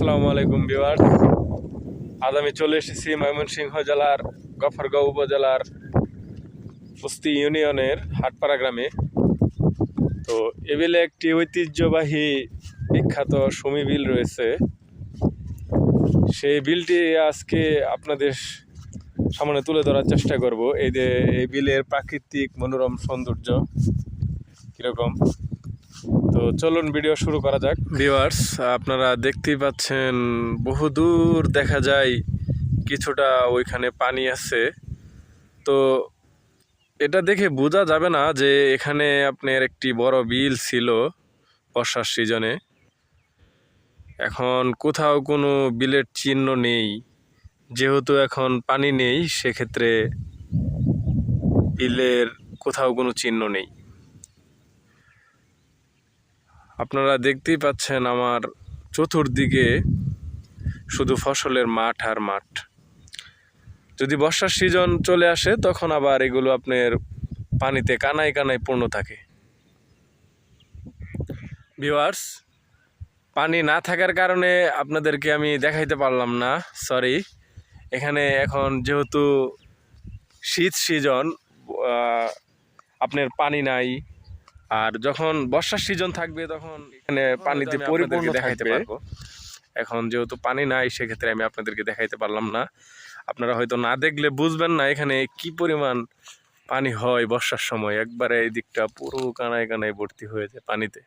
আসসালামু আলাইকুম বিওয়ার্স আজ আমি চলে এসেছি ময়মনসিংহ জেলার গফরগাঁও উপজেলার বস্তি ইউনিয়নের হাটপাড়া গ্রামে। তো এবিলে একটি ঐতিহ্যবাহী বিখ্যাত সুমি বিল রয়েছে। সেই বিলটি আজকে আপনাদের সামনে তুলে ধরার চেষ্টা করব। এই যে, এই বিলের প্রাকৃতিক মনোরম সৌন্দর্য কীরকম? তো চলুন ভিডিও শুরু করা যাক। ভিউয়ার্স আপনারা দেখতেই পাচ্ছেন বহুদূর দেখা যায় কিছুটা ওইখানে পানি আছে। তো এটা দেখে বোঝা যাবে না যে এখানে আপনার একটি বড় বিল ছিল বর্ষার সিজনে। এখন কোথাও কোনো বিলের চিহ্ন নেই। যেহেতু এখন পানি নেই, সেক্ষেত্রে বিলের কোথাও কোনো চিহ্ন নেই। আপনারা দেখতেই পাচ্ছেন আমার চতুর্দিকে শুধু ফসলের মাঠ আর মাঠ। যদি বর্ষার সিজন চলে আসে, তখন আবার এগুলো আপনার পানিতে কানায় কানায় পূর্ণ থাকে। ভিওয়ার্স পানি না থাকার কারণে আপনাদেরকে আমি দেখাইতে পারলাম না, সরি। এখানে এখন যেহেতু শীত সিজন আপনার পানি নাই আর যখন বর্ষার সিজন থাকবে তখন এখানে পানিতে পরিপূর্ণ দেখাইতে। পারব। এখন যেহেতু পানি নাই সেক্ষেত্রে আমি আপনাদেরকে দেখাইতে পারলাম না। আপনারা হয়তো না দেখলে বুঝবেন না এখানে কি পরিমাণ পানি হয় বর্ষার সময়। একবারে এই দিকটা পুরো কানায় কানায় ভর্তি হয়ে যায় পানিতে।